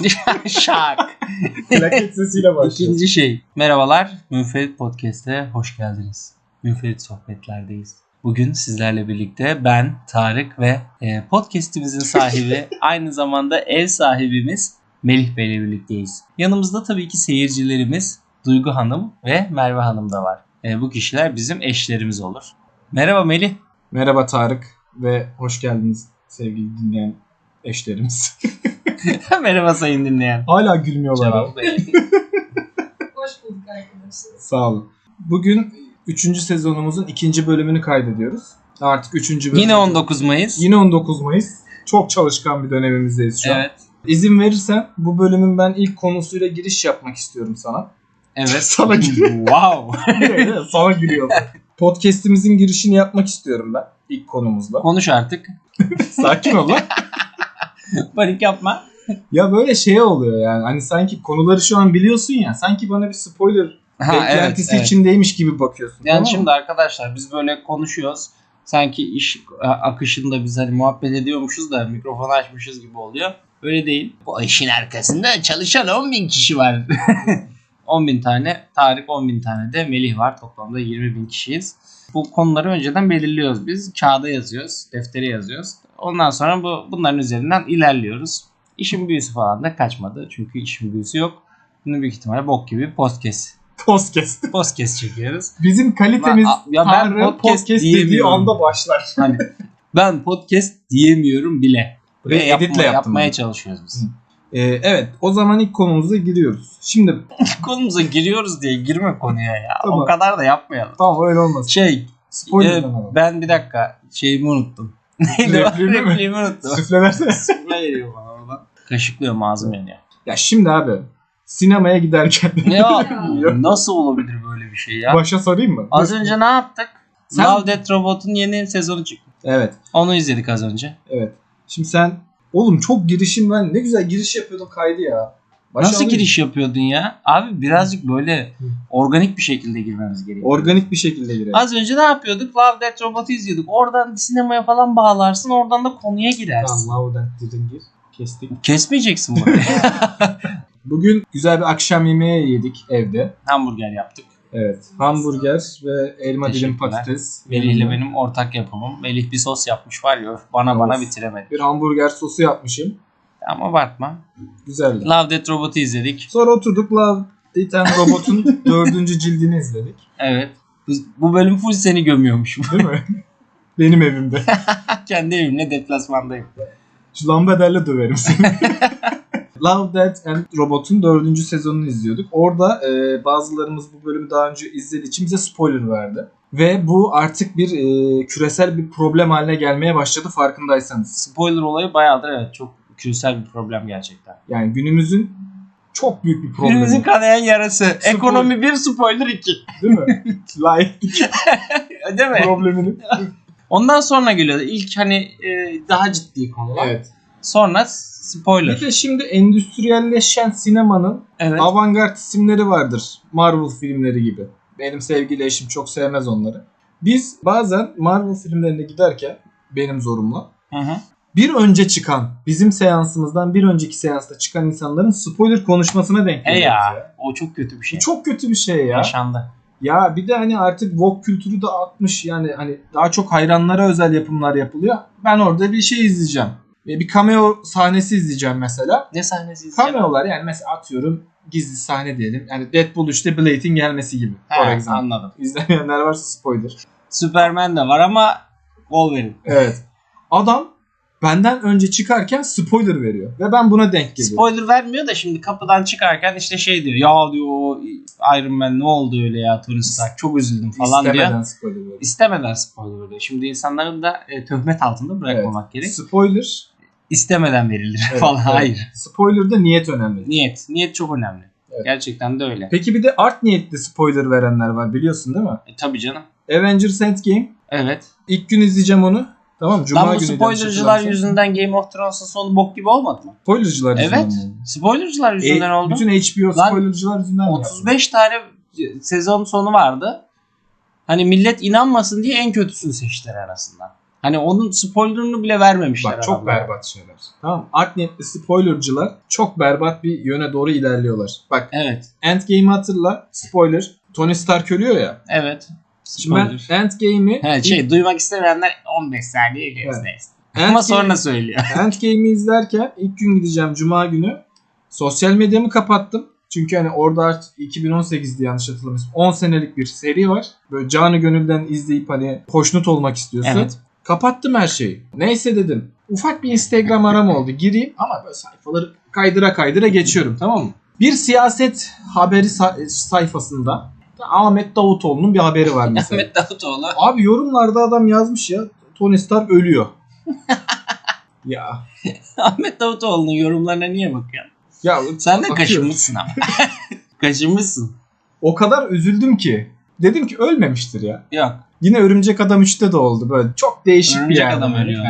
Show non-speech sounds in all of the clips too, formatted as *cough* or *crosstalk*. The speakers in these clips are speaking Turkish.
*laughs* Şak. Plaket sesiyle başlıyor. İkinci şey. Merhabalar. Münferit Podcast'e hoş geldiniz. Münferit sohbetlerdeyiz. Bugün sizlerle birlikte ben, Tarık ve e, podcast'imizin sahibi, *laughs* aynı zamanda ev sahibimiz Melih Bey ile birlikteyiz. Yanımızda tabii ki seyircilerimiz Duygu Hanım ve Merve Hanım da var. E, bu kişiler bizim eşlerimiz olur. Merhaba Melih. Merhaba Tarık ve hoş geldiniz sevgili dinleyen eşlerimiz. *laughs* Merhaba sayın dinleyen. Hala gülmüyorlar. abi. Cevap. *laughs* Hoş bulduk arkadaşlar. Sağ olun. Bugün 3. sezonumuzun ikinci bölümünü kaydediyoruz. Artık 3. bölüm. Yine 19 Mayıs. Yine 19 Mayıs. Çok çalışkan bir dönemimizdeyiz şu an. Evet. İzin verirsen bu bölümün ben ilk konusuyla giriş yapmak istiyorum sana. Evet. *laughs* Sana gülüyor. wow. sana gülüyorum. Podcast'imizin girişini yapmak istiyorum ben ilk konumuzla. Konuş artık. Sakin ol lan. *laughs* Panik yapma. Ya böyle şey oluyor yani. Hani sanki konuları şu an biliyorsun ya. Sanki bana bir spoiler Ha, beklentisi evet. içindeymiş gibi bakıyorsun. Yani tamam mı? şimdi arkadaşlar biz böyle konuşuyoruz. Sanki iş akışında biz hani muhabbet ediyormuşuz da mikrofonu açmışız gibi oluyor. Öyle değil. Bu işin arkasında çalışan 10 bin kişi var. *laughs* 10 bin tane, Tarık 10 bin tane de Melih var. Toplamda 20 bin kişiyiz. Bu konuları önceden belirliyoruz biz. Kağıda yazıyoruz, deftere yazıyoruz. Ondan sonra bu bunların üzerinden ilerliyoruz. İşin büyüsü falan da kaçmadı. Çünkü işin büyüsü yok. Bunu büyük ihtimalle bok gibi podcast. Podcast. *laughs* Podcast çekiyoruz. Bizim kalitemiz Ya- ya ben Tanrı podcast podcast, dediği diyemiyorum. anda başlar. Hani *laughs* ben podcast diyemiyorum bile. Ve Ve yapma, editle yaptım. yapmaya bunu. çalışıyoruz biz. Hı. Ee, evet o zaman ilk konumuza giriyoruz. Şimdi *laughs* Konumuza giriyoruz diye girme konuya ya. Tamam. O kadar da yapmayalım. tamam öyle olmaz. Şey, Spoiler e, ben bir dakika şeyimi unuttum. *laughs* Neydi o? Repliğimi mi? Repliğimi unuttum. Süfle versene. *laughs* Ne geliyor bana oradan? Kaşıklıyorum ağzım yanıyor. ya şimdi abi sinemaya giderken *laughs* Ne ya? Nasıl olabilir böyle bir şey ya? başa sorayım mı? Az önce ne yaptık? Sen- Love Death Robot'un yeni sezonu çıktı. Evet. Onu izledik az önce. Evet. Şimdi sen oğlum çok girişim ben ne güzel giriş yapıyordun kaydı ya. Başa Nasıl alayım. giriş yapıyordun ya? Abi birazcık böyle organik bir şekilde girmemiz gerekiyor. Organik bir şekilde girelim. Az önce ne yapıyorduk? Love Death Robot'u izliyorduk. Oradan sinemaya falan bağlarsın. Oradan da konuya girersin. Tamam Love That Didn't Give. Kestik. Kesmeyeceksin burayı. *laughs* *laughs* Bugün güzel bir akşam yemeği yedik evde. Hamburger yaptık. Evet. Hamburger ve elma dilim Teşekkürler. patates. Melih ile benim ortak yapımım. Melih bir sos yapmış var ya öf, bana bana Of. bitiremedi. Bir hamburger sosu yapmışım. Ama abartma. Güzeldi. Love Death Robot'u izledik. Sonra oturduk Love Death and Robot'un *laughs* dördüncü cildini izledik. Evet. Bu, bölüm full seni gömüyormuşum. Değil mi? *laughs* Benim evimde. *laughs* Kendi evimle deplasmandayım. Şu lambaderle döverim seni. Love, Death and Robot'un dördüncü sezonunu izliyorduk. Orada e, bazılarımız bu bölümü daha önce izlediği için bize spoiler verdi. Ve bu artık bir e, küresel bir problem haline gelmeye başladı farkındaysanız. Spoiler olayı bayağıdır evet çok küresel bir problem gerçekten. Yani günümüzün çok büyük bir problemi. Günümüzün kanayan yarası. Ekonomi 1, spoiler 2. Değil mi? *laughs* Layıklık *laughs* Değil mi? problemini. Ondan sonra geliyor. İlk hani e, daha ciddi konular. evet. Sonra spoiler. Bir de şimdi endüstriyelleşen sinemanın Evet. avantgard isimleri vardır. Marvel filmleri gibi. Benim sevgili eşim çok sevmez onları. Biz bazen Marvel filmlerine giderken benim zorumla Hı hı. Bir önce çıkan bizim seansımızdan bir önceki seansta çıkan insanların spoiler konuşmasına denk E geliyoruz ya. O çok kötü bir Bu şey. çok kötü bir şey ya. Yaşandı. Ya bir de hani artık Vogue kültürü de atmış yani hani daha çok hayranlara özel yapımlar yapılıyor. Ben orada bir şey izleyeceğim. Ve bir cameo sahnesi izleyeceğim mesela. Ne sahnesi izleyeceğim? Cameo'lar yani mesela atıyorum gizli sahne diyelim. Yani Deadpool 3'te Blade'in gelmesi gibi. For He, example. anladım. İzlemeyenler varsa spoiler. Superman de var ama Wolverine. Evet. Adam benden önce çıkarken spoiler veriyor. Ve ben buna denk geliyorum. Spoiler vermiyor da şimdi kapıdan çıkarken işte şey diyor. Ya diyor o Iron Man ne oldu öyle ya Tony Stark çok üzüldüm falan İstemeden diyor. spoiler veriyor. İstemeden spoiler veriyor. Şimdi insanların da e, töhmet altında bırakmamak gerek. Spoiler. İstemeden verilir Evet, falan. evet. Hayır. Spoiler'da niyet önemli. Niyet. Niyet çok önemli. Evet. Gerçekten de öyle. Peki bir de art niyetli spoiler verenler var biliyorsun değil mi? E, tabii canım. Avengers Endgame. Evet. İlk gün izleyeceğim onu. Tamam Cuma Lan bu günü. spoilercılar yüzünden Game of Thrones'un sonu bok gibi olmadı mı? Spoilercılar yüzünden. Evet. Spoilercılar yüzünden E, oldu. Bütün HBO Lan, spoilercılar yüzünden mi yaptı? 35 tane sezon sonu vardı. Hani millet inanmasın diye en kötüsünü seçtiler arasından. Hani onun spoilerını bile vermemişler. Bak çok adamlar. berbat şeyler. Tamam. Art niyetli spoilercılar çok berbat bir yöne doğru ilerliyorlar. Bak Evet. Endgame'i hatırla. Spoiler. Tony Stark ölüyor ya. Evet. Şimdi ben Spoiler. Endgame'i He, şey duymak istemeyenler 15 saniye izlesin. Ama Endgame- sonra söylüyor. *laughs* Endgame'i izlerken ilk gün gideceğim Cuma günü sosyal medyamı kapattım. Çünkü hani orada artık 2018'di yanlış hatırlamıyorsam 10 senelik bir seri var. Böyle canı gönülden izleyip hani hoşnut olmak istiyorsun. Evet. Kapattım her şeyi. Neyse dedim. Ufak bir Instagram aram oldu. Gireyim ama böyle sayfaları kaydıra kaydıra geçiyorum tamam mı? Bir siyaset haberi sa- sayfasında Ahmet Davutoğlu'nun bir haberi var mesela. *laughs* Ahmet Davutoğlu. Abi yorumlarda adam yazmış ya Tony Stark ölüyor. *laughs* ya Ahmet Davutoğlu'nun yorumlarına niye bakıyorsun? ya Sen de Bakıyorum. kaşınmışsın ama. *laughs* kaşınmışsın. o kadar üzüldüm ki. Dedim ki ölmemiştir ya. Yok. Yine Örümcek Adam 3'te de oldu böyle. Çok değişik bir Örümcek yerde. adam ölüyor.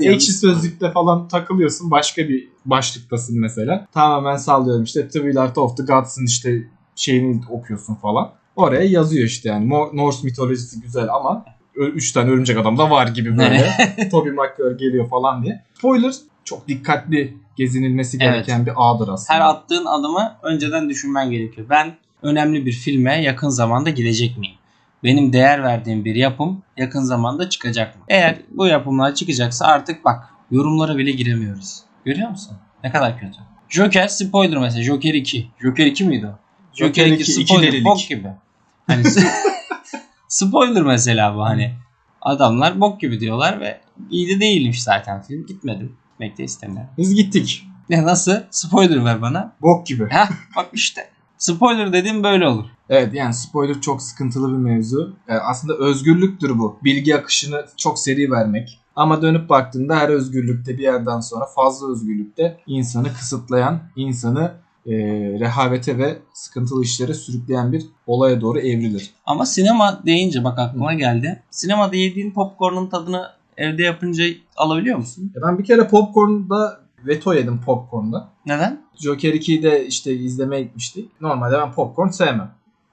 Ekşi sözlükte falan takılıyorsun. Başka bir başlıktasın mesela. Tamamen sallıyorum işte Twilight of the Gods'ın işte şeyini okuyorsun falan. Oraya yazıyor işte yani. Norse mitolojisi güzel ama 3 tane örümcek adam da var gibi böyle. *laughs* Tobey Maguire geliyor falan diye. Spoiler çok dikkatli gezinilmesi Evet. gereken bir ağdır aslında. Her attığın adımı önceden düşünmen gerekiyor. Ben önemli bir filme yakın zamanda gidecek miyim? Benim değer verdiğim bir yapım yakın zamanda çıkacak mı? Eğer bu yapımlar çıkacaksa artık bak yorumlara bile giremiyoruz. Görüyor musun? Ne kadar kötü. Joker spoiler mesela. Joker 2. Joker 2 miydi o? Joker 2, iki spoiler. delilik. Bok gibi. Hani *laughs* spoiler mesela bu hani. Adamlar bok gibi diyorlar ve iyi de değilmiş zaten film. Gitmedim. Gitmek de istemiyorum. Biz gittik. Ne nasıl? Spoiler ver bana. Bok gibi. Heh bak işte. Spoiler dediğim böyle olur. Evet yani spoiler çok sıkıntılı bir mevzu. Ee, aslında özgürlüktür bu. Bilgi akışını çok seri vermek. Ama dönüp baktığında her özgürlükte bir yerden sonra fazla özgürlükte insanı kısıtlayan, insanı e, rehavete ve sıkıntılı işlere sürükleyen bir olaya doğru evrilir. Ama sinema deyince bak aklıma geldi. Sinemada yediğin popcorn'un tadını evde yapınca alabiliyor musun? E, ben bir kere popcorn'da veto yedim popcorn'da. Neden? Joker 2'yi de işte izlemeye gitmiştik. Normalde ben popcorn sevmem.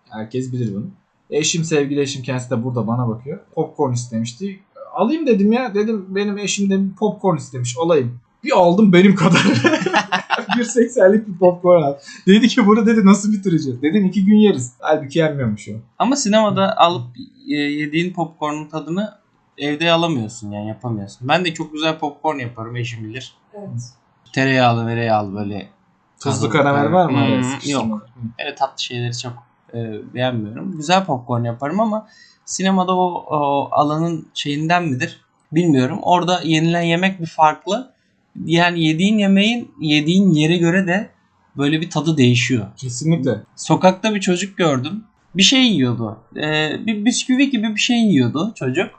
Herkes bilir bunu. Eşim sevgili eşim kendisi de burada bana bakıyor. Popcorn istemişti. Alayım dedim ya. Dedim benim eşim de popcorn istemiş. Olayım. Bir aldım benim kadar. *laughs* 1.80'lik bir popcorn aldım. Dedi ki bunu dedi nasıl bitireceğiz? Dedim iki gün yeriz. Halbuki yenmiyormuş o. Ama sinemada alıp e, yediğin popcorn'un tadını evde alamıyorsun yani yapamıyorsun. Ben de çok güzel popcorn yaparım eşim bilir. Evet. Tereyağlı mereyağlı böyle. Tuzlu karamel var mı? Hmm, yok. Evet tatlı şeyleri çok e, beğenmiyorum. Güzel popcorn yaparım ama sinemada o, o alanın şeyinden midir bilmiyorum. Orada yenilen yemek bir farklı. Yani yediğin yemeğin yediğin yere göre de böyle bir tadı değişiyor. Kesinlikle. Sokakta bir çocuk gördüm. Bir şey yiyordu. Ee, bir bisküvi gibi bir şey yiyordu çocuk.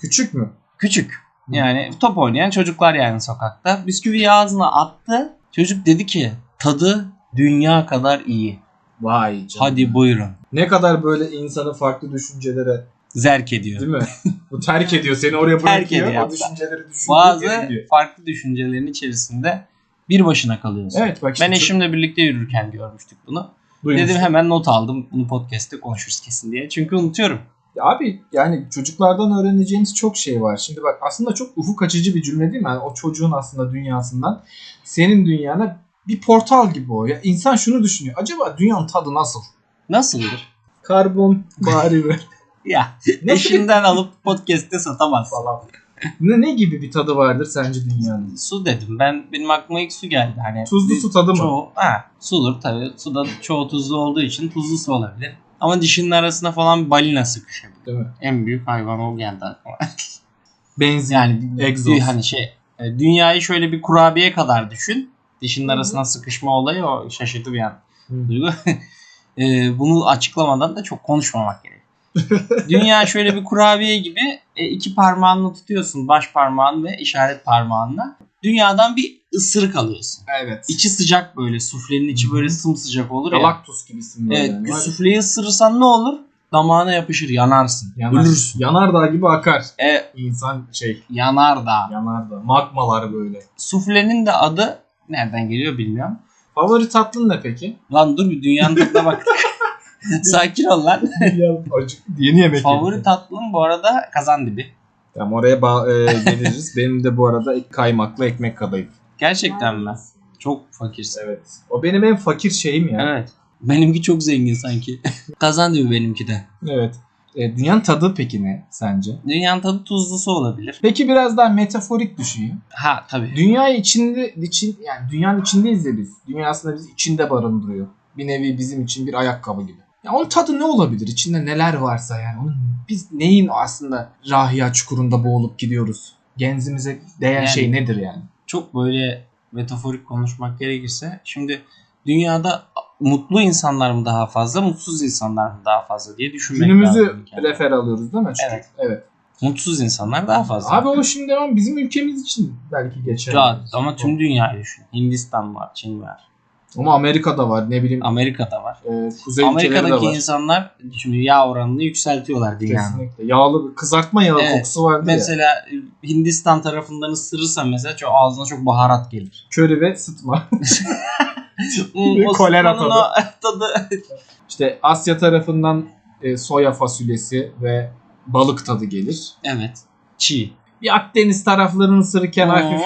Küçük mü? Küçük. Yani top oynayan çocuklar yani sokakta. Bisküviyi ağzına attı. Çocuk dedi ki tadı dünya kadar iyi. Vay canına. Hadi buyurun. Ne kadar böyle insanı farklı düşüncelere Zerk ediyor. değil mi? Bu terk ediyor. Seni oraya Terk bırakıyor. ediyor o düşünceleri düşündüğü Bazı farklı düşüncelerin içerisinde bir başına kalıyorsun. Evet bak işte ben çok eşimle birlikte yürürken görmüştük bunu. duymuştum. Dedim hemen not aldım. Bunu podcast'te konuşuruz kesin diye. Çünkü unutuyorum. Ya Abi yani çocuklardan öğreneceğimiz çok şey var. Şimdi bak aslında çok ufuk açıcı bir cümle değil mi? Yani o çocuğun aslında dünyasından senin dünyana bir portal gibi o. Ya insan şunu düşünüyor. Acaba dünyanın tadı nasıl? Nasıldır? Karbon bari ver. *laughs* Ya Nasıl bir eşinden alıp podcast'te satamaz. falan. Ne, ne gibi bir tadı vardır sence dünyanın? Su dedim. Ben benim aklıma ilk su geldi. Hani Tuzlu bir- su tadı mı? Çoğu, ha, sudur tabii. Suda çoğu tuzlu olduğu için tuzlu su olabilir. Ama dişinin arasına falan balina sıkışabilir. Değil mi? En büyük hayvan o geldi aklıma. *laughs* Benzin. Yani Egzoz. bir hani şey e, dünyayı şöyle bir kurabiye kadar düşün. Dişinin arasına sıkışma olayı o şaşırttı bir an. Duygu. *laughs* E, bunu açıklamadan da çok konuşmamak gerek. Dünya şöyle bir kurabiye gibi e, iki parmağınla tutuyorsun baş parmağın ve işaret parmağınla. Dünyadan bir ısırık alıyorsun. Evet. İçi sıcak böyle suflenin içi böyle sımsıcak olur ya. Galaktus gibisin böyle. Evet yani. Sufleyi ısırırsan ne olur? Damağına yapışır yanarsın. Yanar, Ölürsün. yanardağ gibi akar. E, İnsan şey yanar da. yanardağ. Magmalar böyle. Suflenin de adı nereden geliyor bilmiyorum. Favori tatlın ne peki? Lan dur bir dünyanın tadına bak. *laughs* *laughs* Sakin ol lan. *laughs* Acık yeni yemek. Favori yedim. tatlım bu arada kazandibi. Tamam oraya ba- e, geliriz. *laughs* Benim de bu arada kaymaklı ekmek kadayıf. Gerçekten mi? Çok fakirsin. Evet. O benim en fakir şeyim ya. Evet. Benimki çok zengin sanki. Kazan diyor benimki de. Evet. E, dünyanın tadı peki ne sence? Dünyanın tadı tuzlusu olabilir. Peki biraz daha metaforik düşüneyim. Ha tabii. Dünya içinde için yani dünyanın içindeyiz ya biz. Dünya aslında bizi içinde barındırıyor. Bir nevi bizim için bir ayakkabı gibi. Ya onun tadı ne olabilir? İçinde neler varsa yani. Onun, biz neyin aslında rahia çukurunda boğulup gidiyoruz? Genzimize değen Yani- şey nedir yani? Çok böyle metaforik konuşmak gerekirse şimdi dünyada mutlu insanlar mı daha fazla, mutsuz insanlar mı daha fazla diye düşünmek Günümüzü lazım. kere. refer alıyoruz değil mi? Evet. Evet. Mutsuz insanlar daha fazla. Abi o şimdi ama bizim ülkemiz için belki geçer. Rahat ama tüm dünyayı düşün. Hindistan var, Çin var, Ama Amerika'da var ne bileyim Amerika'da var. e, kuzey Amerika'daki var. insanlar şimdi yağ oranını yükseltiyorlar dünyanın. Kesinlikle. Yağlı kızartma yağı Evet. kokusu vardı ya. Mesela Hindistan tarafından ısırırsan mesela çok ağzına çok baharat gelir. Köri ve sıtma. *laughs* *laughs* O Kolera o tadı. *laughs* İşte Asya tarafından e, soya fasulyesi ve balık tadı gelir. evet. Çiğ. Bir Akdeniz taraflarını ısırırken hafif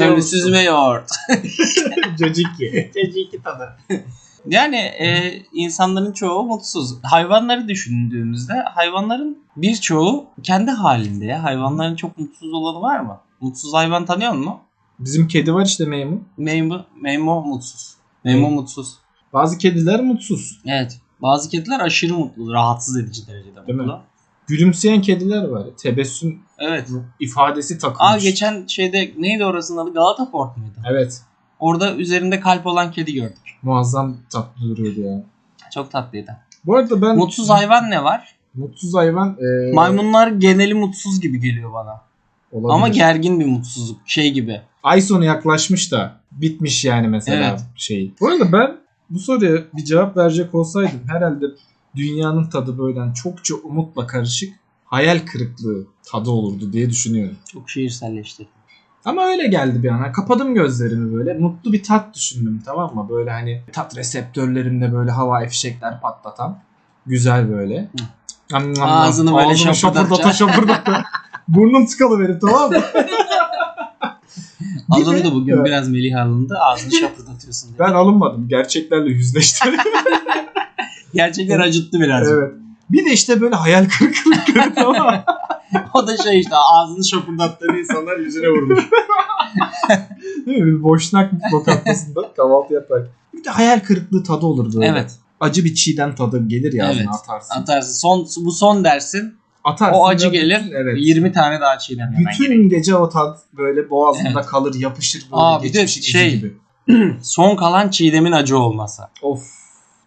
olsun. süzme yoğurt. *laughs* Caciki. Caciki tadı. *laughs* Yani e, insanların çoğu mutsuz. Hayvanları düşündüğümüzde hayvanların birçoğu kendi halinde ya. Hayvanların çok mutsuz olanı var mı? Mutsuz hayvan tanıyor musun? Bizim kedi var işte Meymu. Meymo, Meymo mutsuz. Meymo Hmm. mutsuz. Bazı kediler mutsuz. Evet. Bazı kediler aşırı mutlu. Rahatsız edici derecede Değil mi? Gülümseyen kediler var. Tebessüm Evet. ifadesi takılmış. Aa geçen şeyde neydi orasının adı? Galata Port muydu? Evet. Orada üzerinde kalp olan kedi gördük. Muazzam tatlı duruyordu ya. Çok tatlıydı. Bu arada ben... Mutsuz hayvan ne var? Mutsuz hayvan... E, Maymunlar geneli mutsuz gibi geliyor bana. olabilir. Ama gergin bir mutsuzluk. Şey gibi. Ay sonu yaklaşmış da bitmiş yani mesela Evet. şey. Bu arada ben bu soruya bir cevap verecek olsaydım herhalde dünyanın tadı böyle çokça umutla karışık hayal kırıklığı tadı olurdu diye düşünüyorum. Çok şiirselleşti. Ama öyle geldi bir an. Kapadım gözlerimi böyle. Mutlu bir tat düşündüm tamam mı? Böyle hani tat reseptörlerimde böyle havai fişekler patlatan. Güzel böyle. Nam, nam. Ağzını böyle Ağzını şapırdata şapırdata. *laughs* Burnum tıkalı benim tamam mı? Alındı bugün Evet. biraz Melih alındı. Ağzını şapırdatıyorsun *laughs* diye. Ben alınmadım. Gerçeklerle yüzleştim. *laughs* Gerçekler acıttı biraz. evet. Bir de işte böyle hayal kırıklıkları *laughs* tamam. o da şey işte ağzını şapırdattığın insanlar yüzüne vurmuş. *laughs* Değil mi? Bir Boşnak lokantasında *laughs* kahvaltı yaparken. Bir de hayal kırıklığı tadı olur böyle. evet. Acı bir çiğdem tadı gelir ya Evet. ağzına atarsın. Atarsın. Son, bu son dersin. atarsın. O acı ve gelir. Evet. 20 tane daha gelir. Bütün gece o tat böyle boğazında Evet. kalır yapışır böyle Aa, bir de şey- gibi. *clears throat* Son kalan çiğdemin acı olması. Of.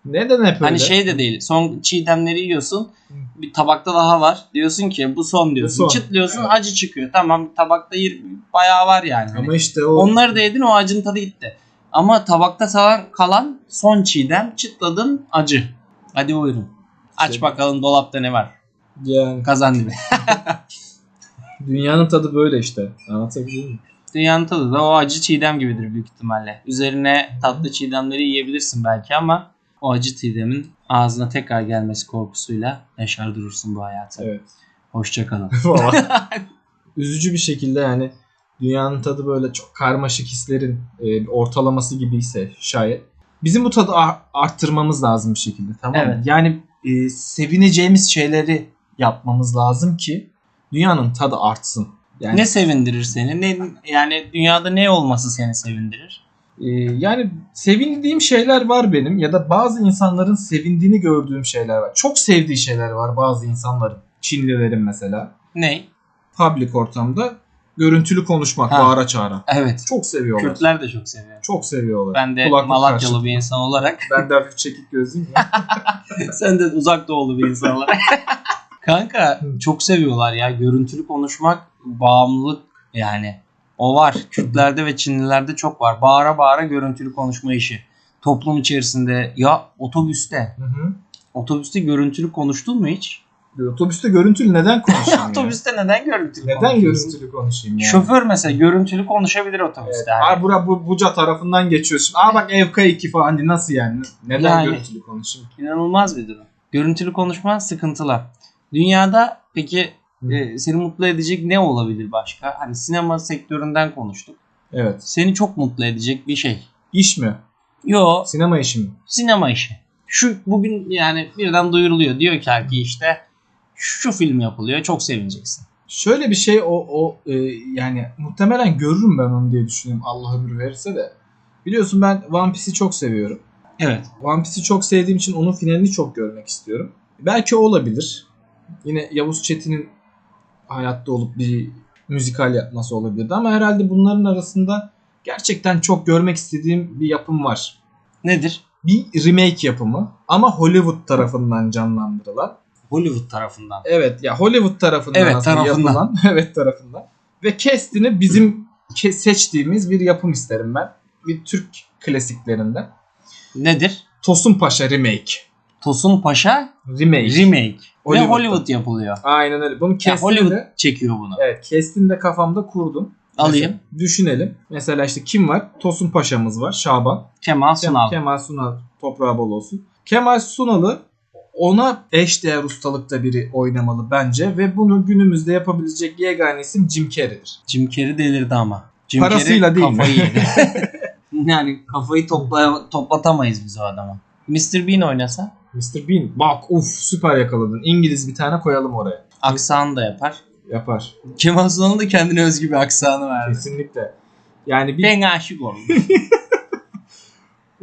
Neden hep öyle? Hani şey de değil. Son çiğdemleri yiyorsun. Bir tabakta daha var. Diyorsun ki bu son diyorsun. son. Çıtlıyorsun Evet. acı çıkıyor. Tamam tabakta yir- bayağı var yani. Hani Ama işte o Onları da yedin o acının tadı gitti. Ama tabakta kalan, kalan son çiğdem çıtladın acı. Hadi buyurun. Aç Şey- bakalım dolapta ne var. yani Kazan dibi. *laughs* dünyanın tadı böyle işte. Anlatabiliyor muyum? Dünyanın tadı da o acı çiğdem gibidir büyük ihtimalle. Üzerine tatlı çiğdemleri yiyebilirsin belki ama o acı çiğdemin ağzına tekrar gelmesi korkusuyla yaşar durursun bu hayatı. Evet. Hoşçakalın. *laughs* *laughs* Üzücü bir şekilde yani dünyanın tadı böyle çok karmaşık hislerin e, ortalaması gibiyse şayet bizim bu tadı ar- arttırmamız lazım bir şekilde tamam mı? Evet. Yani e, sevineceğimiz şeyleri yapmamız lazım ki dünyanın tadı artsın. Yani ne sevindirir seni? Ne yani dünyada ne olması seni sevindirir? E, yani sevindiğim şeyler var benim ya da bazı insanların sevindiğini gördüğüm şeyler var. Çok sevdiği şeyler var bazı insanların. Çinlilerin mesela. Ne? Public ortamda görüntülü konuşmak Ha. bağıra çağıra. Evet. Çok seviyorlar. Kürtler de çok seviyor. Çok seviyorlar. Ben de Kulaklık Malatyalı karşılıklı. bir insan olarak Ben de hafif çekik gözlüyüm. *laughs* Sen de uzak doğulu bir insan olarak. *laughs* Kanka çok seviyorlar ya. Görüntülü konuşmak bağımlılık yani. O var. Kürtlerde ve Çinlilerde çok var. Bağıra bağıra görüntülü konuşma işi. Toplum içerisinde ya otobüste. Hı hı. Otobüste görüntülü konuştun mu hiç? Otobüste görüntülü neden konuşayım *laughs* otobüste neden görüntülü Neden konuşuyorsun? görüntülü konuşayım ya? Şoför mesela görüntülü konuşabilir Evet. otobüste. Aa, bura bu, Buca tarafından geçiyorsun. Aa bak EVK2 falan. Hani nasıl yani? Neden Yani. görüntülü konuşayım? İnanılmaz bir durum. Görüntülü konuşma sıkıntılı. Dünyada peki e, seni mutlu edecek ne olabilir başka? Hani sinema sektöründen konuştuk. Evet. Seni çok mutlu edecek bir şey. İş mi? Yo Sinema işi mi? sinema işi. Şu bugün yani birden duyuruluyor. Diyor ki ki işte şu film yapılıyor çok sevineceksin. Şöyle bir şey o o e, yani muhtemelen görürüm ben onu diye düşünüyorum Allah ömür verirse de. Biliyorsun ben One Piece'i çok seviyorum. Evet. One Piece'i çok sevdiğim için onun finalini çok görmek istiyorum. Belki o olabilir. Yine Yavuz Çetin'in hayatta olup bir müzikal yapması olabilirdi ama herhalde bunların arasında gerçekten çok görmek istediğim bir yapım var. Nedir? Bir remake yapımı ama Hollywood tarafından canlandırılan. Hollywood tarafından. Evet ya Hollywood tarafından Evet, aslında tarafından. yapılan. *laughs* evet tarafından. Ve cast'ini bizim seçtiğimiz bir yapım isterim ben. Bir Türk klasiklerinden. Nedir? Tosun Paşa remake. Tosun Paşa Remake. remake. Ve Hollywood'da. Hollywood yapılıyor. Aynen öyle. Bunun Ya cast'ini Hollywood de çekiyor bunu. evet cast'ini de kafamda kurdum. Alayım. Mesela düşünelim. Mesela işte kim var? Tosun Paşa'mız var. Şaban. Kemal Kem- Sunal. Kemal Sunal. Toprağı bol olsun. Kemal Sunal'ı ona eşdeğer ustalıkta biri oynamalı bence ve bunu günümüzde yapabilecek yegane isim Jim Carrey'dir. Jim Carrey delirdi ama. Jim Parasıyla Carrey değil kafayı yedi. *laughs* yani kafayı topla, toplatamayız biz o adama. Mr. Bean oynasa Mr. Bean. Bak uf süper yakaladın. İngiliz bir tane koyalım oraya. aksanı da yapar. Yapar. Kemal Sunal'ın da kendine özgü bir aksanı verdi. Kesinlikle. Yani bir Ben aşık oldum. *laughs*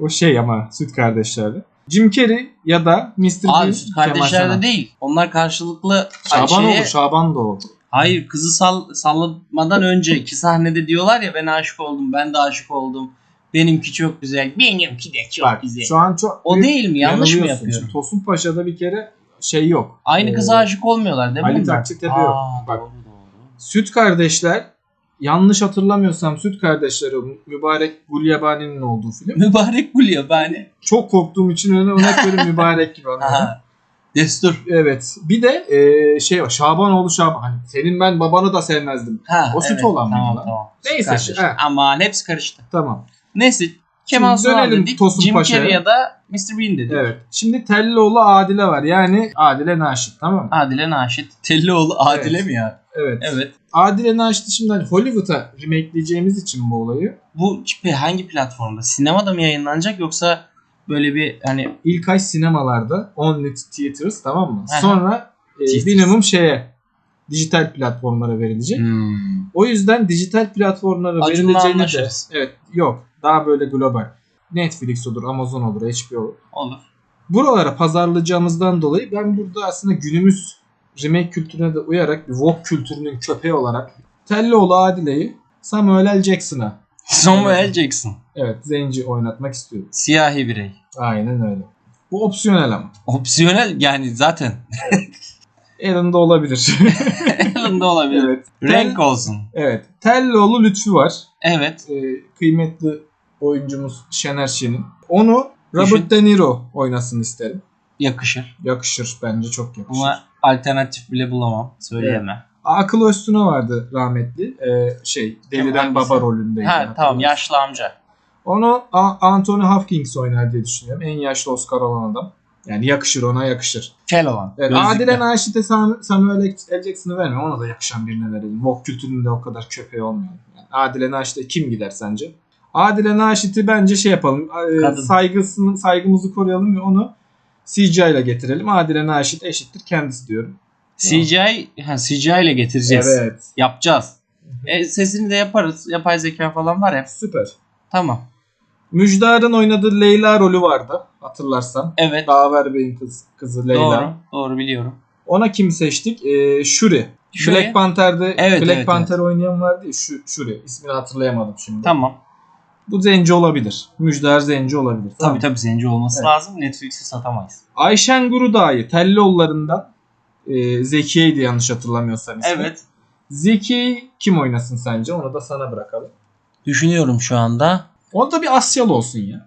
o şey ama süt kardeşlerdi. Jim Carrey ya da Mr. Bean. Abi süt kardeşler de değil. Onlar karşılıklı Şaban şeye- olur. Şaban da o. Hayır kızı sall sallamadan önceki sahnede diyorlar ya ben aşık oldum ben de aşık oldum. Benimki çok güzel. Benimki de çok Bak güzel. şu an çok O değil mi? Yanlış mı yapıyorum? Şimdi Tosun Paşa'da bir kere şey yok. Aynı Ee, kıza aşık olmuyorlar değil mi? Ali? Takçıtepe yok. Bak. Doğru doğru. Süt kardeşler yanlış hatırlamıyorsam Süt kardeşleri mübarek Gulyabani'nin olduğu film. Mübarek Gül yabani. Çok korktuğum için öyle örnek verin mübarek gibi anladım. Destur. Evet. Bir de e, şey var. Şabanoğlu Şaban. Hani senin ben babanı da sevmezdim. Ha, O süt olan tamam, lan? tamam. Neyse, Kardeş. he. Aman hepsi karıştı. Tamam. Neyse Kemal Şimdi Sunal dönelim dedik. Tosun Jim Paşa'ya. Carrey ya da Mr. Bean dedik. Evet. Şimdi Tellioğlu Adile var. Yani Adile Naşit. Tamam mı? Adile Naşit. Tellioğlu Adile Evet. mi ya? Evet. Evet. Adile Naşit'i şimdi hani Hollywood'a remakeleyeceğimiz için bu olayı Bu hangi platformda? Sinemada mı yayınlanacak yoksa böyle bir hani ilk ay sinemalarda Only Theaters tamam mı? Sonra e, minimum şeye dijital platformlara verilecek. hmm, O yüzden dijital platformlara Acun'la verileceğini de anlaşırız. evet yok daha böyle global. Netflix olur, Amazon olur, HBO olur. olur. Buralara pazarlayacağımızdan dolayı ben burada aslında günümüz remake kültürüne de uyarak bir Vogue kültürünün köpeği olarak Tellioğlu Adile'yi Samuel L. Jackson'a *laughs* Samuel Jackson. evet zenci oynatmak istiyorum. Siyahi birey. Aynen öyle. Bu opsiyonel ama. Opsiyonel yani zaten. *laughs* Elinde olabilir. *laughs* Elinde olabilir. evet. Renk olsun. Evet. Tellioğlu Lütfü var. Evet. Ee, kıymetli oyuncumuz Şener Şen'in. Onu Robert Düşün. De Niro oynasın isterim. Yakışır. Yakışır. Bence çok yakışır. Ama alternatif bile bulamam. Söyleyemem. Akıl Öztürk'ü vardı rahmetli. Ee, şey Deliden hangisi? Baba rolündeydi. Ha tamam yaşlı amca. Onu A- Anthony Hopkins oynar diye düşünüyorum. En yaşlı Oscar alan adam. Yani yakışır ona yakışır. Kel olan. Evet, gözlüklü. Adile Naşit'e Sam- Samuel L. Jackson'ı verme. Ona da yakışan birine verelim. Vogue kültüründe o kadar köpeği olmuyor. Yani Adile Naşit'e kim gider sence? Adile Naşit'i bence şey yapalım. e. Saygısını, saygımızı koruyalım ve onu CGI ile getirelim. Adile Naşit eşittir kendisi diyorum. CGI, ha, CGI ile getireceğiz. Evet. Yapacağız. E, sesini de yaparız. Yapay zeka falan var ya. Süper. Tamam. Müjdar'ın oynadığı Leyla rolü vardı. Hatırlarsan. Evet. Daver Bey'in kız, kızı Leyla. Doğru. Doğru biliyorum. Ona kimi seçtik? Ee, Shuri. Shuri. Black Panther'de Evet, Black evet, Panther oynayan vardı ya Shuri. İsmini hatırlayamadım şimdi. Tamam. Bu zenci olabilir. Müjdar zenci olabilir. Tabii tabii zenci olması Evet. lazım. Netflix'i satamayız. Ayşen Gurudağ'ı Tellioğullarından e, Zekiye'ydi yanlış hatırlamıyorsam ismi. Evet. Zekiye'yi kim oynasın sence? Onu da sana bırakalım. Düşünüyorum şu anda. O da bir Asyalı olsun ya.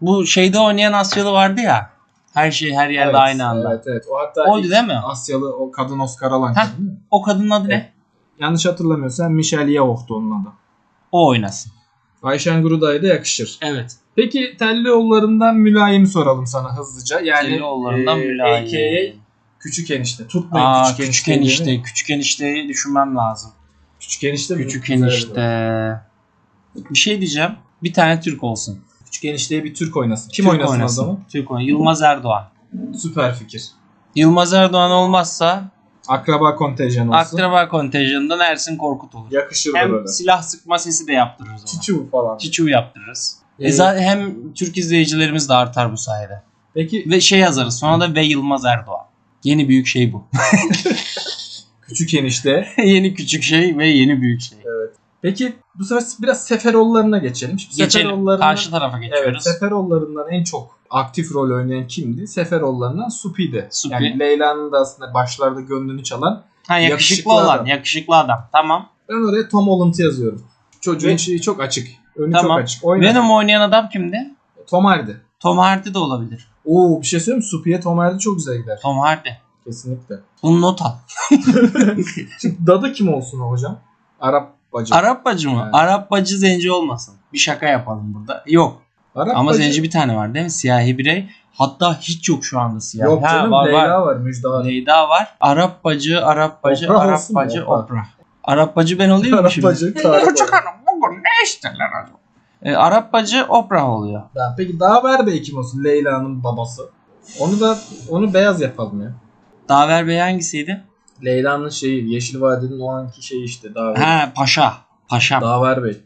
Bu şeyde oynayan Asyalı vardı ya. Her şey her yerde evet, aynı anda. Evet evet. O hatta Oydu ilk değil mi? Asyalı o kadın Oscar alan Heh. kadın değil mi? O kadının adı ne? Yanlış hatırlamıyorsam Michelle Yeoh'tu onun adı. O oynasın. Ayşen Gurudağ'a da yakışır. Evet. Peki Tellioğullarından Mülayim'i soralım sana hızlıca. Yani Tellioğullarından e, Mülayim. AKA Küçük enişte. Tutmayın Aa, küçük, küçük, enişte. enişte. Küçük enişteyi düşünmem lazım. Küçük enişte mi? Küçük enişte. Bir şey diyeceğim. Bir tane Türk olsun. Küçük enişteye bir Türk oynasın. Kim Türk oynasın, o zaman? Türk oynasın. Yılmaz Erdoğan. Süper fikir. Yılmaz Erdoğan olmazsa Akraba kontenjanı olsun. akraba kontenjanından Ersin Korkut olur. Yakışır da Hem böyle. silah sıkma sesi de yaptırırız ona. Çiçu falan. Çiçu yaptırırız. E Ee, zaten hem Türk izleyicilerimiz de artar bu sayede. Peki Ve şey yazarız sonra da ve Yılmaz Erdoğan. Yeni büyük şey bu. *laughs* küçük enişte. *laughs* yeni küçük şey ve yeni büyük şey. Peki bu sefer biraz Seferoğullarına geçelim. Şimdi Geçelim. Seferoğullarından- Karşı tarafa Evet, geçiyoruz. Seferoğullarından en çok aktif rol oynayan kimdi? Seferoğullarından Supi'di. Supi. Yani Leyla'nın da aslında başlarda gönlünü çalan. ha, yakışıklı, yakışıklı olan, adam. yakışıklı adam. Tamam. Ben oraya Tom Holland'ı yazıyorum. Çocuğun Ve- şeyi çok açık. Önü Tamam. çok açık. Oynar. Venom oynayan adam kimdi? Tom Hardy. Tom Hardy de olabilir. Oo bir şey söyleyeyim mi? Supi'ye Tom Hardy çok güzel gider. Tom Hardy. Kesinlikle. Bunu not al. *laughs* Şimdi Dada kim olsun hocam? Arap bacı. Arap bacı mı? Evet. Arap bacı zenci olmasın. Bir şaka yapalım burada. Yok. Arap Ama bacı. zenci bir tane var değil mi? Siyahi birey. Hatta hiç yok şu anda siyahi. Yok Ha, canım var, Leyla var. var. Müjde var. Leyda var. Arap bacı, Arap bacı, Oprah Arap mu? bacı, Oprah. Oprah. Arap bacı ben olayım mı Arap şimdi? bacı. Var. hanım bugün ne isterler acaba? E, Arap bacı Oprah oluyor. Tamam, peki Daver Bey kim olsun? Leyla'nın babası. Onu da onu beyaz yapalım ya. Daver Bey hangisiydi? Leyla'nın şeyi Yeşil Vadi'nin o anki şeyi işte Daver. Ha paşa. Paşa. Daver Bey.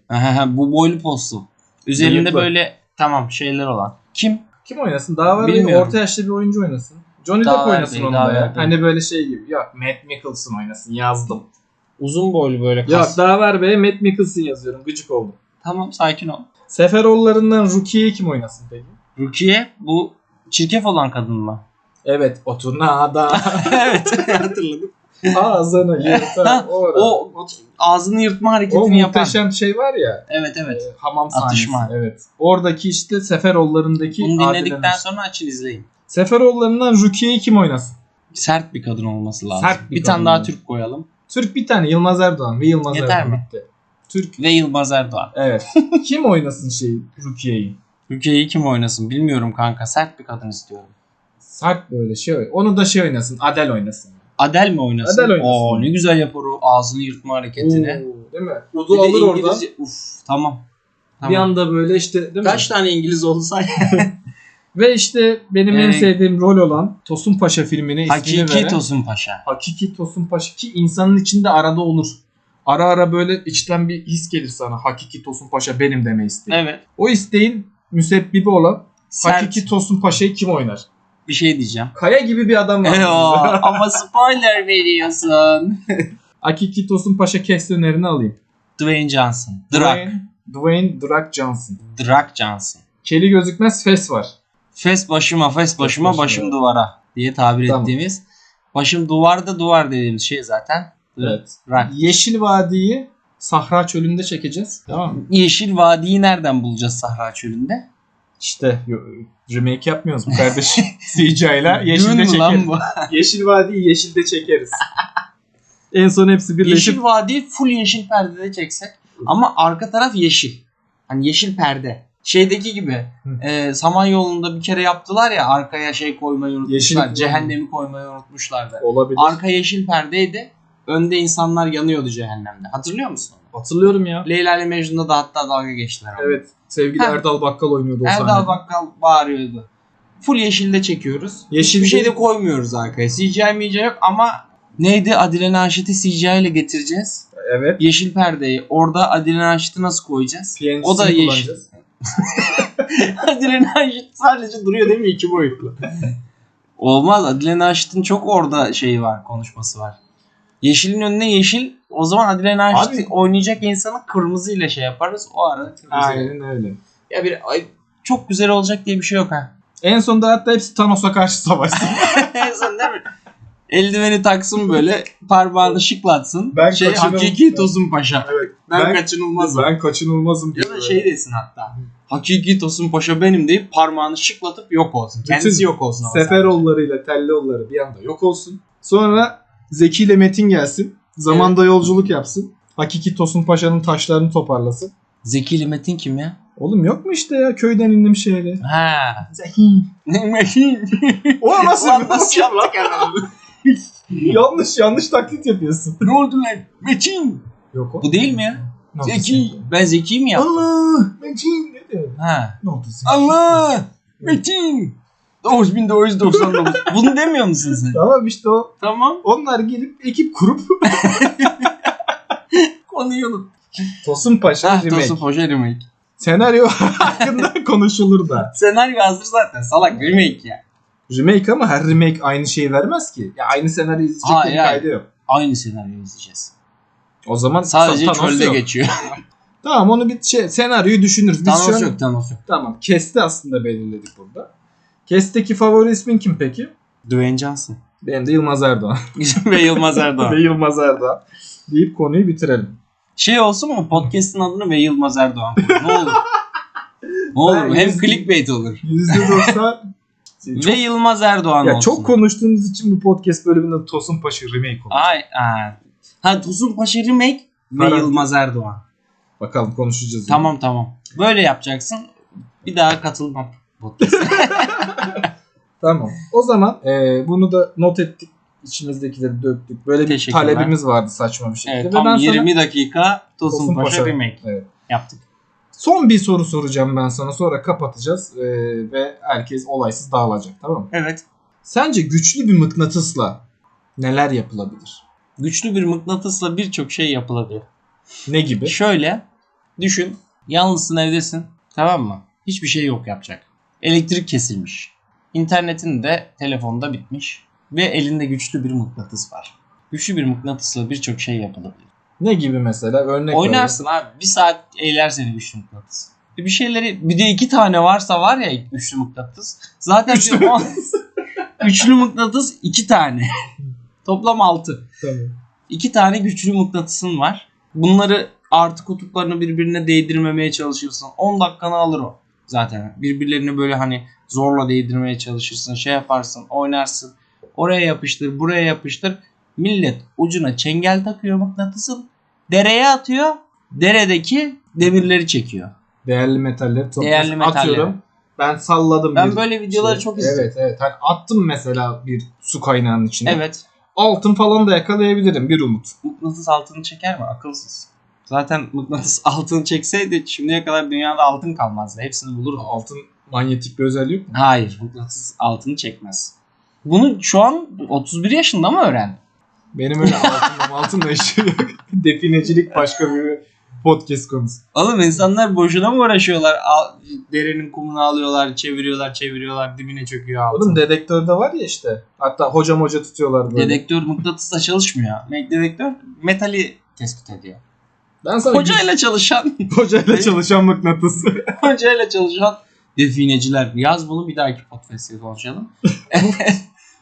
Bu boylu postlu. Üzerinde Bıyıklı. böyle tamam şeyler olan. Kim? Kim oynasın? Daver Bey Bilmiyorum. orta yaşlı bir oyuncu oynasın. Johnny Depp Daver oynasın Bey, onu da Daver ya. Bey. Hani böyle şey gibi. Yok Matt Mikkelsen oynasın yazdım. Uzun boylu böyle Yok Daver Bey'e Matt Mikkelsen yazıyorum. Gıcık oldum. Tamam sakin ol. Seferoğullarından Rukiye'yi kim oynasın peki? Rukiye bu çirkef olan kadın mı? Evet o turnada *laughs* evet *laughs* hatırladım. Ağzını *laughs* yırtar. O, o, o ağzını yırtma o hareketini yapan. muhteşem şey var ya. Evet evet. e, hamam sahnesi. Atışma. Evet. Oradaki işte Seferoğullarındaki Bunu dinledikten sonra açın izleyin. Seferoğullarından Rukiye'yi kim oynasın? Sert bir kadın olması lazım. Sert bir bir tane daha. Türk koyalım. Türk bir tane Yılmaz Erdoğan ve Yılmaz Yeter Erdoğan mi? bitti. Türk Ve Yılmaz Erdoğan. evet. *laughs* kim oynasın şeyi Rukiye'yi? Rukiye'yi kim oynasın bilmiyorum kanka. Sert bir kadın istiyorum. Sert böyle şey. Onu da şey oynasın. Adel oynasın. Adel mi oynasın? Adel oynasın. Oo, ne güzel yapar o ağzını yırtma hareketini. Oo, değil mi? Bir Udu de alır orada. İngilizce- Uf tamam. tamam. Bir anda böyle işte değil Kaç mi? tane İngiliz olsa *laughs* *laughs* Ve işte benim en Ee, sevdiğim rol olan Tosun Paşa filmine ismini Hakiki veren Tosun Paşa. Hakiki Tosun Paşa ki insanın içinde arada olur. Ara ara böyle içten bir his gelir sana. Hakiki Tosun Paşa benim deme isteği. Evet. O isteğin müsebbibi olan Sert Hakiki Tosun Paşa'yı kim oynar? Bir şey diyeceğim. Kaya gibi bir adam var. Ama spoiler veriyorsun. *laughs* Hakiki Tosun Paşa kestiğlerini alayım. Dwayne Johnson. Drak. Dwayne, Dwayne Drak Johnson. Drak Johnson. Keli gözükmez fes var. Fes başıma, fes başıma, başıma. başım duvara diye tabir Tamam. ettiğimiz. Başım duvarda duvar dediğimiz şey zaten. Evet. Drak. Yeşil Vadi'yi Sahra Çölü'nde çekeceğiz. Tamam mı? Yeşil Vadi'yi nereden bulacağız Sahra Çölü'nde? İşte remake yapmıyoruz bu kardeş. *laughs* CGI ile yeşilde çekeriz. *laughs* Yeşil Vadi'yi yeşilde çekeriz. en son hepsi birleşip Yeşil Vadi'yi full yeşil perdede çeksek. Ama arka taraf yeşil. Hani yeşil perde. Şeydeki gibi. E, Samanyolu'nda bir kere yaptılar ya arkaya şey koymayı unutmuşlar. Yeşil- Cehennemi koymayı unutmuşlardı. olabilir. Arka yeşil perdeydi. Önde insanlar yanıyordu cehennemde. Hatırlıyor musun? Hatırlıyorum ya. Leyla ile Mecnun'da da hatta dalga geçtiler. onu. Evet. Sevgili Ha. Erdal Bakkal oynuyordu o Erdal sahnede. Bakkal bağırıyordu. Full yeşilde çekiyoruz. Yeşil Hiçbir şey değil. de koymuyoruz arkaya. CGI mici yok ama neydi Adile Naşit'i CGI ile getireceğiz. Evet. Yeşil perdeyi. Orada Adile Naşit'i nasıl koyacağız? PNG'sini O da yeşil. kullanacağız. *laughs* Adile Naşit sadece duruyor değil mi iki boyutlu? *laughs* Olmaz. Adile Naşit'in çok orada şeyi var, konuşması var. Yeşilin önüne yeşil. O zaman Adile Naşit Abi- oynayacak insanı kırmızı ile şey yaparız. O ara kırmızı. Aynen öyle. Ya bir ay, çok güzel olacak diye bir şey yok ha. En sonunda hatta hepsi Thanos'a karşı savaşsın. *laughs* en son değil mi? Eldiveni taksın böyle parmağını şıklatsın. Ben şey kaçınılmaz- hakiki Tosun Paşa. evet. Ben, Ben- kaçınılmazım. ben kaçınılmazım. Ya da şey desin hatta. Hakiki Tosun Paşa benim deyip parmağını şıklatıp yok olsun. Kendisi Bütün yok olsun ama Seferoğullarıyla Telloğulları bir anda yok olsun. Sonra Zeki ile Metin gelsin. Zamanda yolculuk yapsın. Hakiki Tosun Paşa'nın taşlarını toparlasın. Zeki ile Metin kim ya? Oğlum yok mu işte ya köyden indim şehre. Ha. Zeki. Ne? *laughs* O nasıl? Lan nasıl yaptık hemen? *laughs* yanlış yanlış taklit yapıyorsun. ne oldu lan? Metin. Yok o. Bu değil mi ya? Nasıl Zeki. Zeki? Ben Zeki mi yaptım? Allah! Metin ne diyor? Ha. Ne oldu Zeki? Allah! Metin! 9999. Bunu demiyor musun sen? Tamam işte o. Tamam. Onlar gelip ekip kurup *laughs* Konuyu unut. Tosun Paşa Ha, remake. Tosun Paşa remake. Senaryo *laughs* hakkında konuşulur da. Senaryo hazır zaten. Salak remake ya. Remake ama her remake aynı şeyi vermez ki. Ya aynı senaryo izleyecek Ha, diye bir kaydı yok. Aynı senaryo izleyeceğiz. O zaman Sadece Thanos çölde yok. geçiyor. Tamam onu bir şey senaryoyu düşünürüz. Biz Thanos şu an yok, Thanos yok. tamam Kest'i aslında belirledik burada. Kest'teki favori ismin kim peki? Dwayne Johnson. Benim de Yılmaz Erdoğan. *laughs* Ve Yılmaz Erdoğan. Ve Yılmaz Erdoğan. Deyip konuyu bitirelim. Şey olsun mu? Podcast'ın adını ve Yılmaz Erdoğan koy. Ne olur. *laughs* Ne olur. Ben Hem yüz- clickbait olur. %90 *laughs* Ve Yılmaz Erdoğan ya olsun. çok konuştuğumuz için bu podcast bölümünde Tosun Paşa remake oldu. Ay, ay. Ha Tosun Paşa remake ve. Yılmaz Erdoğan. Bakalım konuşacağız. Tamam tamam. Böyle yapacaksın. Bir daha katılmam. *laughs* Tamam. O zaman e, bunu da not ettik. İçimizdekileri döktük. Böyle bir Teşekkürler. talebimiz vardı saçma bir şekilde. evet Ve tam ben sana 20 dakika Tosun, Paşa. remake Evet. yaptık. son bir soru soracağım ben sana. Sonra kapatacağız. E, ve herkes olaysız dağılacak. Tamam mı? Evet. Sence güçlü bir mıknatısla neler yapılabilir? Güçlü bir mıknatısla birçok şey yapılabilir. Ne gibi? Şöyle düşün. Yalnızsın evdesin. Tamam mı? Hiçbir şey yok yapacak. Elektrik kesilmiş. İnternetin de telefonda bitmiş. Ve elinde güçlü bir mıknatıs var. Güçlü bir mıknatısla birçok şey yapılabilir. Ne gibi mesela? Örnek Oynarsın abi. Bir saat eğler seni güçlü mıknatıs. Bir şeyleri bir de iki tane varsa var ya güçlü mıknatıs. Zaten Güçlü on- *laughs* güçlü mıknatıs iki tane. *laughs* Toplam altı. Tamam. İki tane güçlü mıknatısın var. Bunları artı kutuplarını birbirine değdirmemeye çalışırsın. 10 dakikanı alır o zaten. Birbirlerini böyle hani zorla değdirmeye çalışırsın. Şey yaparsın, oynarsın. Oraya yapıştır, buraya yapıştır. Millet ucuna çengel takıyor mıknatısın. Dereye atıyor. Deredeki demirleri çekiyor. Değerli metalleri topluyorsun. Değerli metalleri. Atıyorum. Ben salladım. Ben böyle videoları şey. çok izliyorum. Evet evet. Hani attım mesela bir su kaynağının içine. Evet. Altın falan da yakalayabilirim bir umut. Mıknatıs altını çeker mi? Akılsız. Zaten *laughs* mıknatıs altını çekseydi şimdiye kadar dünyada altın kalmazdı. Hepsini bulurdu. Altın manyetik bir özelliği yok mu? Hayır, mıknatıs altını çekmez. Bunu şu an 31 yaşında mı öğrendin? Benim öyle altınla *laughs* altınla işim yok. Definecilik başka bir podcast konusu. Oğlum insanlar boşuna mı uğraşıyorlar? Al, derenin kumunu alıyorlar, çeviriyorlar, çeviriyorlar, dibine çöküyor altın. Oğlum dedektörde var ya işte. Hatta hocam hoca tutuyorlar böyle. Dedektör mıknatısla çalışmıyor. Dedektör metali tespit ediyor. Ben sana Hocayla çalışan, *laughs* hocayla çalışan mıknatıs. *laughs* hocayla çalışan defineciler. Yaz bunu bir dahaki podcast'te konuşalım. *laughs* bir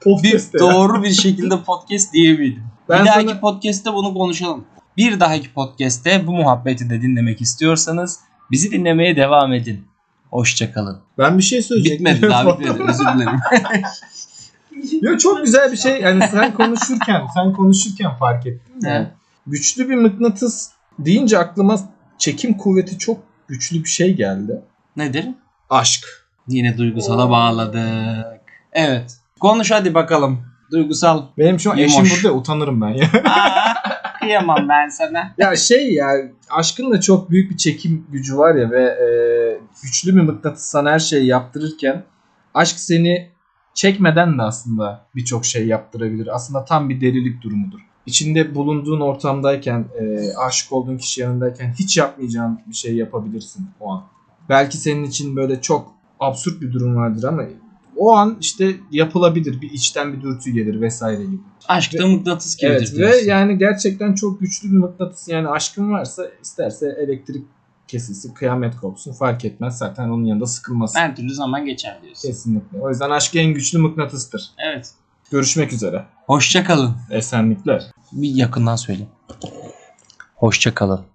Podcast'te. doğru bir şekilde podcast diyebildim. Ben bir dahaki sana- podcast'te bunu konuşalım. Bir dahaki podcast'te bu muhabbeti de dinlemek istiyorsanız bizi dinlemeye devam edin. Hoşçakalın. Ben bir şey söyleyecektim. Bitmedi daha bitmedi. Özür dilerim. Yo çok güzel bir şey. Yani sen konuşurken, sen konuşurken fark ettim. Evet. güçlü bir mıknatıs deyince aklıma çekim kuvveti çok güçlü bir şey geldi. Nedir? Aşk. Yine duygusala bağladık. Evet. Konuş hadi bakalım. Duygusal. Benim şu an eşim Yumuş. burada utanırım ben ya. Aa, kıyamam ben sana. *laughs* ya şey ya aşkın da çok büyük bir çekim gücü var ya ve e, güçlü bir mıknatıs sana her şeyi yaptırırken aşk seni çekmeden de aslında birçok şey yaptırabilir. Aslında tam bir delilik durumudur. İçinde bulunduğun ortamdayken, e, aşık olduğun kişi yanındayken hiç yapmayacağın bir şey yapabilirsin o an. Belki senin için böyle çok absürt bir durum vardır ama o an işte yapılabilir. Bir içten bir dürtü gelir vesaire gibi. Aşkta mıknatıs gibidir Evet ve diyorsun. yani gerçekten çok güçlü bir mıknatıs. Yani aşkın varsa isterse elektrik kesilsin, kıyamet kopsun fark etmez. Zaten onun yanında sıkılmazsın. Her türlü zaman geçer diyorsun. Kesinlikle. O yüzden aşk en güçlü mıknatıstır. Evet. Görüşmek üzere. Hoşça kalın. Esenlikler. Bir yakından söyle. Hoşça kalın.